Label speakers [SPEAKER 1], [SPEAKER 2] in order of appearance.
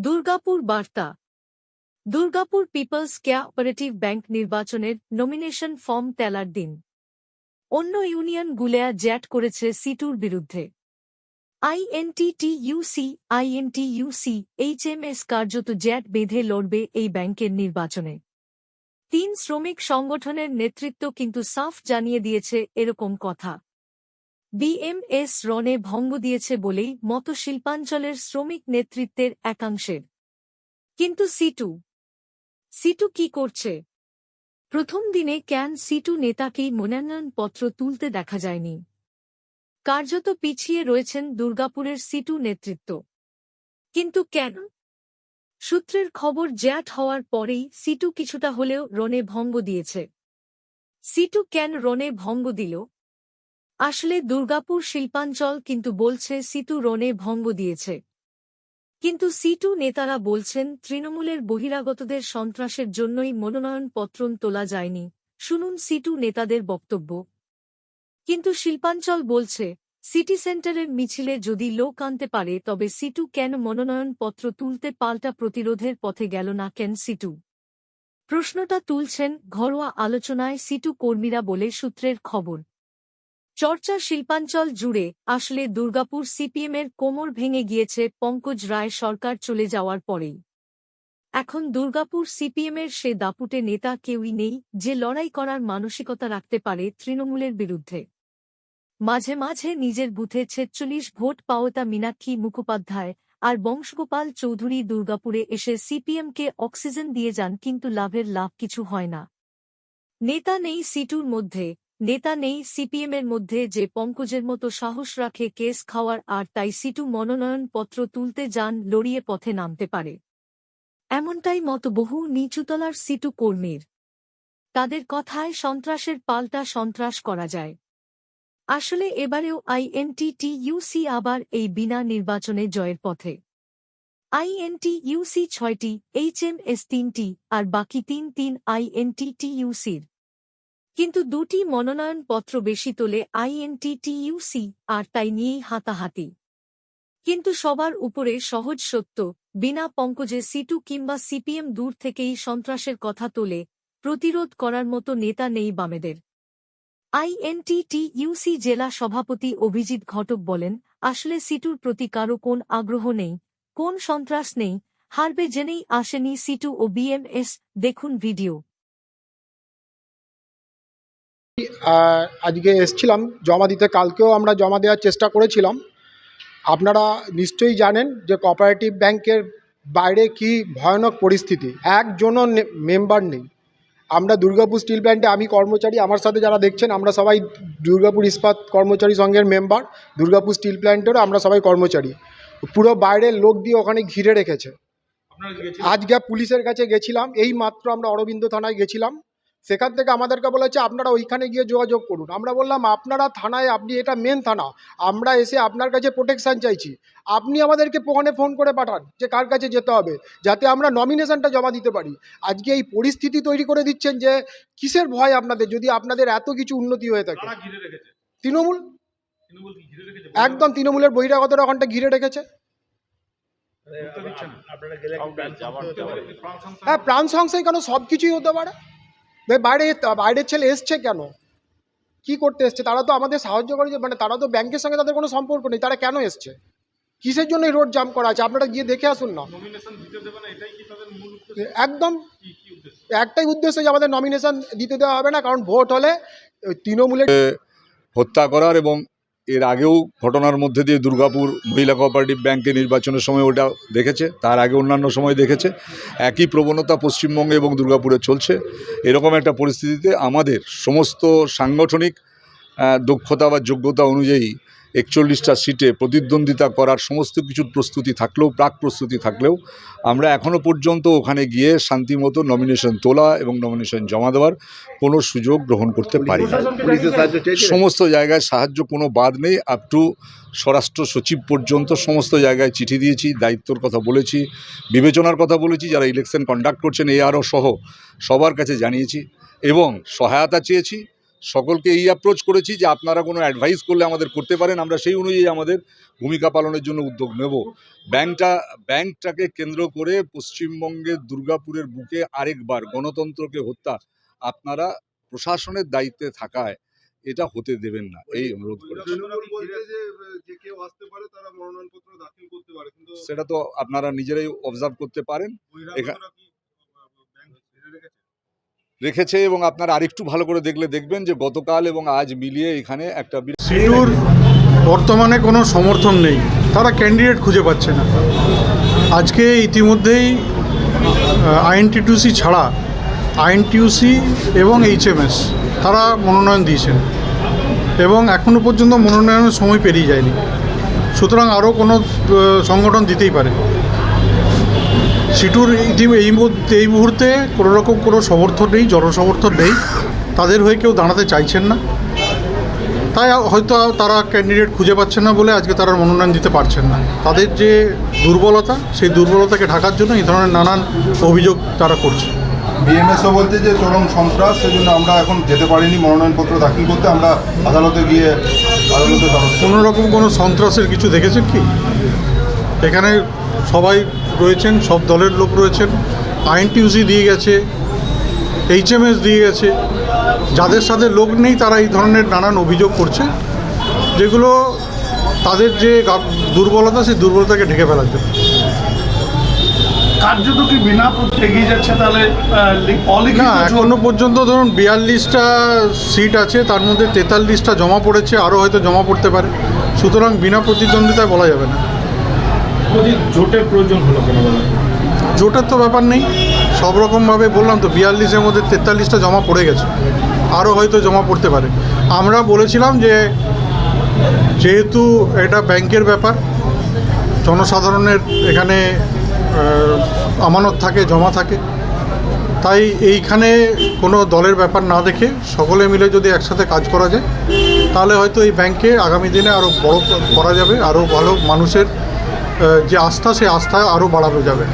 [SPEAKER 1] দুর্গাপুর বার্তা। Durgapur people's cooperative bank নির্বাচনের nomination form তেলার দিন। অন্য ইউনিয়ন গুলেয়া জ্যাট করেছে সিটুর বিরুদ্ধে। আইএনটিটিইউসি আইএনটিইউসি এইচএমএস কার্যত জ্যাট বেঁধে লড়বে এই ব্যাংকের নির্বাচনে। তিন শ্রমিক সংগঠনের নেতৃত্ব কিন্তু সাফ জানিয়ে দিয়েছে এরকম কথা। বিএমএস রনে ভঙ্গ দিয়েছে বলেই মত শিল্পাঞ্চলের শ্রমিক নেতৃত্বের একাংশের। কিন্তু সিটু সিটু কি করছে? প্রথম দিনে ক্যান সিটু নেতাকেই মনোনয়নপত্র তুলতে দেখা যায়নি। কার্যত পিছিয়ে রয়েছেন দুর্গাপুরের সিটু নেতৃত্ব। কিন্তু কেন? সূত্রের খবর জ্যাট হওয়ার পরেই সিটু কিছুটা হলেও রনে ভঙ্গ দিয়েছে। সিটু কেন রনে ভঙ্গ দিল? আসলে দুর্গাপুর শিল্পাঞ্চল কিন্তু বলছে সিটু রনে ভঙ্গ দিয়েছে। কিন্তু সিটু নেতারা বলছেন তৃণমূলের বহিরাগতদের সন্ত্রাসের জন্যই মনোনয়নপত্র তোলা যায়নি। শুনুন সিটু নেতাদের বক্তব্য। কিন্তু শিল্পাঞ্চল বলছে, সিটি সেন্টারের মিছিলে যদি লোক আনতে পারে, তবে সিটু কেন মনোনয়নপত্র তুলতে পাল্টা প্রতিরোধের পথে গেল না কেন সিটু? প্রশ্নটা তুলছেন ঘরোয়া আলোচনায় সিটু কর্মীরা বলে সূত্রের খবর। চর্চা শিল্পাঞ্চল জুড়ে আসলে দুর্গাপুর সিপিএমের কোমর ভেঙে গিয়েছে পঙ্কজ রায় সরকার চলে যাওয়ার পরেই। এখন দুর্গাপুর সিপিএমের সে দাপুটে নেতা কেউই নেই যে লড়াই করার মানসিকতা রাখতে পারে তৃণমূলের বিরুদ্ধে। মাঝে মাঝে নিজের বুথে ছেচল্লিশ ভোট পাওতা মীনাক্ষী মুখোপাধ্যায় আর বংশগোপাল চৌধুরী দুর্গাপুরে এসে সিপিএমকে অক্সিজেন দিয়ে যান কিন্তু লাভের লাভ কিছু হয় না। নেতা নেই সিটুর মধ্যে নেতা নেই, সিপিএমের মধ্যে যে পঙ্কজের মতো সাহস রাখে কেস খাওয়ার, আর তাই সিটু মনোনয়নপত্র তুলতে যান, লড়িয়ে পথে নামতে পারে। এমনটাই মত বহু নিচুতলার সিটু কর্মীর। তাদের কথায় সন্ত্রাসের পাল্টা সন্ত্রাস করা যায়। আসলে এবারেও আইএনটিটিইউসি আবার এই বিনা নির্বাচনে জয়ের পথে। আইএনটিইউসি ছয়টি, এইচএমএস তিনটি, আর বাকি তিন তিন আইএনটিটিইউসির। কিন্তু দুটি মনোনয়নপত্র বেশি তোলে আইএনটিটিইউসি আর তাই নিয়েই হাতাহাতি। কিন্তু সবার উপরে সহজ সত্য, বিনা পঙ্কজে সিটু কিংবা সিপিএম দূর থেকেই সন্ত্রাসের কথা তোলে, প্রতিরোধ করার মতো নেতা নেই বামেদের। আইএনটিটিইউসি জেলা সভাপতি অভিজিৎ ঘটক বলেন, আসলে সিটুর প্রতি কারও কোন আগ্রহ নেই, কোন সন্ত্রাস নেই, হারবে জেনেই আসেনি সিটু ও বিএমএস দেখুন ভিডিও।
[SPEAKER 2] আজকে এসছিলাম জমা দিতে। কালকেও আমরা জমা দেওয়ার চেষ্টা করেছিলাম। আপনারা নিশ্চয়ই জানেন যে কোঅপারেটিভ ব্যাংকের বাইরে কি ভয়ানক পরিস্থিতি। একজনও মেম্বার নেই। আমরা দুর্গাপুর স্টিল প্ল্যান্টে আমি কর্মচারী আমার সাথে যারা দেখছেন আমরা সবাই দুর্গাপুর ইস্পাত কর্মচারী সংঘের মেম্বার দুর্গাপুর স্টিল প্ল্যান্টেরও আমরা সবাই কর্মচারী। পুরো বাইরের লোক দিয়ে ওখানে ঘিরে রেখেছে। আজকে পুলিশের কাছে গেছিলাম। এই মাত্র আমরা অরবিন্দ থানায় গেছিলাম। সেখান থেকে আমাদেরকে বলেছে আপনারা ওইখানে গিয়ে যোগাযোগ করুন। আমরা বললাম আপনারা থানায় আপনি এটা মেন থানা আমরা এসে আপনার কাছে প্রোটেকশান চাইছি। আপনি আমাদেরকে ফোনে ফোন করে পাঠান যে কার কাছে যেতে হবে যাতে আমরা নমিনেশনটা জমা দিতে পারি। আজকে এই পরিস্থিতি তৈরি করে দিচ্ছেন যে কিসের ভয় আপনাদের যদি আপনাদের এত কিছু উন্নতি হয়ে থাকে?
[SPEAKER 3] কারা ঘিরে রেখেছে।
[SPEAKER 2] তৃণমূল?
[SPEAKER 3] তৃণমূল কি ঘিরে রেখেছে?
[SPEAKER 2] একদম তৃণমূলের বহিরাগতরা ওখানটা ঘিরে রেখেছে। হ্যাঁ প্রাণ সংশয় কেন সব কিছুই হতে পারে? বাইরে বাইরের ছেলে এসছে কেন? কি করতে এসছে? তারা তো আমাদের সাহায্য করে যে- মানে তারা তো ব্যাংকের সঙ্গে তাদের কোনো সম্পর্ক নেই তারা কেন এসছে? কিসের জন্য এই রোড জাম করা আছে? আপনারা গিয়ে দেখে আসুন না।
[SPEAKER 3] নমিনেশন দিতে দেবে না এটাই কি তাদের মূল উদ্দেশ্য?
[SPEAKER 2] একদম।
[SPEAKER 3] কি কি উদ্দেশ্য?
[SPEAKER 2] একটাই উদ্দেশ্য যে আমাদের নমিনেশন দিতে দেওয়া হবে না কারণ ভোট হলে ওই তৃণমূলের
[SPEAKER 4] হত্যা করার এবং এর আগেও ঘটনার মধ্যে দিয়ে দুর্গাপুর মহিলা কোঅপারেটিভ ব্যাংকে নির্বাচনের সময় ওটা দেখেছে, তার আগে অন্যান্য সময় দেখেছে। একই প্রবণতা পশ্চিমবঙ্গে এবং দুর্গাপুরে চলছে। এরকম একটা পরিস্থিতিতে আমাদের সমস্ত সাংগঠনিক দক্ষতা বা যোগ্যতা অনুযায়ী একচল্লিশটা সিটে প্রতিদ্বন্দ্বিতা করার সমস্ত কিছুর প্রস্তুতি থাকলেও প্রাক প্রস্তুতি থাকলেও আমরা এখনও পর্যন্ত ওখানে গিয়ে শান্তিমতো নমিনেশন তোলা এবং নমিনেশন জমা দেওয়ার কোনো সুযোগ গ্রহণ করতে পারি না। সমস্ত জায়গায় সাহায্য কোনো বাদ নেই। আপ টু স্বরাষ্ট্র সচিব পর্যন্ত সমস্ত জায়গায় চিঠি দিয়েছি দায়িত্বর কথা বলেছি বিবেচনার কথা বলেছি যারা ইলেকশন কন্ডাক্ট করছেন এআরও সহ সবার কাছে জানিয়েছি এবং সহায়তা চেয়েছি। সকলকে এই অ্যাপ্রোচ করেছি যে আপনারা কোনো অ্যাডভাইস করলে আমাদের করতে পারেন। আমরা সেই অনুযায়ী আমাদের ভূমিকা পালনের জন্য উদ্যোগ নেব। ব্যাংকটা ব্যাংকটাকে কেন্দ্র করে পশ্চিমবঙ্গের দুর্গাপুরের বুকে আরেকবার গণতন্ত্রকে হত্যা আপনারা প্রশাসনের দায়িত্বে থাকায় এটা হতে দেবেন না। এই অনুরোধ
[SPEAKER 5] কিন্তু
[SPEAKER 4] সেটা তো আপনারা নিজেরাই অবজার্ভ করতে পারেন।
[SPEAKER 5] বহিরাগতরা কি ব্যাংক ঘিরে রেখেছে
[SPEAKER 4] রেখেছে এবং আপনারা আরেকটু ভালো করে দেখলে দেখবেন যে গতকাল এবং আজ মিলিয়ে এখানে একটা
[SPEAKER 6] সিটুর বর্তমানে কোনো সমর্থন নেই। তারা ক্যান্ডিডেট খুঁজে পাচ্ছে না। আজকে ইতিমধ্যেই আইএনটিটিউসি ছাড়া আইএনটিউসি এবং এইচএমএস, তারা মনোনয়ন দিয়েছেন। এবং এখনও পর্যন্ত মনোনয়নের সময় পেরিয়ে যায়নি। সুতরাং আরও কোনো সংগঠন দিতেই পারে। সিটুর এই মুহূর্তে এই মুহূর্তে কোনো রকম কোনো সমর্থন নেই জনসমর্থন নেই। তাদের হয়ে কেউ দাঁড়াতে চাইছেন না। তাই হয়তো তারা ক্যান্ডিডেট খুঁজে পাচ্ছেন না বলে আজকে তারা মনোনয়ন দিতে পারছেন না। তাদের যে দুর্বলতা সেই দুর্বলতাকে ঢাকার জন্য এই ধরনের নানান অভিযোগ তারা করছে।
[SPEAKER 5] বিএমএসও বলছে যে চরম সন্ত্রাস সেজন্য আমরা এখন যেতে পারিনি মনোনয়নপত্র দাখিল করতে আমরা আদালতে গিয়ে আদালতে
[SPEAKER 6] কোনো রকম কোনো সন্ত্রাসের কিছু দেখেছেন কি? এখানে সবাই রয়েছেন সব দলের লোক রয়েছেন। আইএনটিউসি দিয়ে গেছে এইচএমএস দিয়ে গেছে। যাদের সাথে লোক নেই তারা এই ধরনের নানান অভিযোগ করছে যেগুলো তাদের যে দুর্বলতা সেই দুর্বলতাকে ঢেকে ফেলার জন্য।
[SPEAKER 7] কার্যত কি বিনা এগিয়ে যাচ্ছে তাহলে
[SPEAKER 6] না এখনও পর্যন্ত ধরুন বিয়াল্লিশটা সিট আছে তার মধ্যে তেতাল্লিশটা জমা পড়েছে আরও হয়তো জমা পড়তে পারে। সুতরাং বিনা প্রতিদ্বন্দ্বিতায় বলা যাবে না।
[SPEAKER 3] জোটের প্রয়োজন হলো কেন
[SPEAKER 6] জোটের তো ব্যাপার নেই। সব রকমভাবে বললাম তো, বিয়াল্লিশের মধ্যে তেতাল্লিশটা জমা পড়ে গেছে। আরও হয়তো জমা পড়তে পারে। আমরা বলেছিলাম যে, যেহেতু এটা ব্যাংকের ব্যাপার, জনসাধারণের এখানে আমানত থাকে, জমা থাকে, তাই এইখানে কোনো দলের ব্যাপার না দেখে সকলে মিলে যদি একসাথে কাজ করা যায়, তাহলে হয়তো এই ব্যাংকে আগামী দিনে আরও বড় করা যাবে, আরও ভালো মানুষের যে আস্থা সেই আস্থা আরও বাড়ানো যাবে।